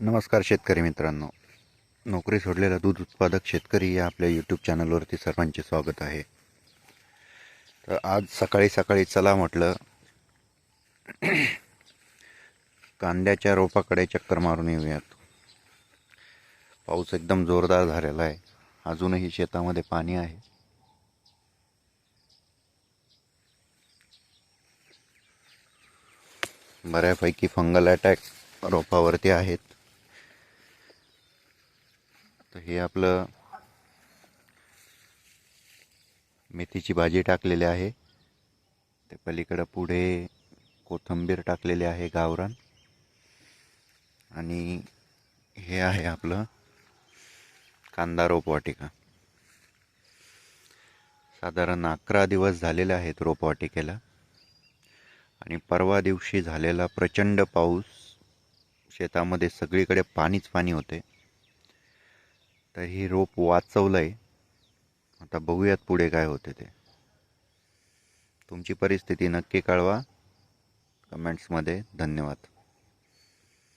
नमस्कार शेतकरी मित्रांनो. नोकरी सोडलेला दूध उत्पादक शेतकरी या आपल्या यूट्यूब चॅनलवरती सर्वांचे स्वागत आहे. तर आज सकाळी सकाळी चला म्हटलं कांद्याच्या रोपाकडे चक्कर मारून येऊयात. पाऊस एकदम जोरदार झालेला आहे. अजूनही शेतामध्ये पाणी आहे. बऱ्यापैकी फंगल अटॅक रोपावरती आहेत. तर हे आपलं मेथीची भाजी टाकलेली आहे. ते पलीकडं पुढे कोथंबीर टाकलेली आहे गावरान. आणि हे आहे आपलं कांदा रोपवाटिका. साधारण अकरा दिवस झालेले आहेत रोपवाटिकेला. आणि परवा दिवशी झालेला प्रचंड पाऊस. शेतामध्ये सगळीकडे पाणीच पाणी होते. तर ही रोप वाचवलं आहे आता बघूयात पुढे काय होते ते. तुमची परिस्थिती नक्की कळवा. कमेंट्समध्ये धन्यवाद.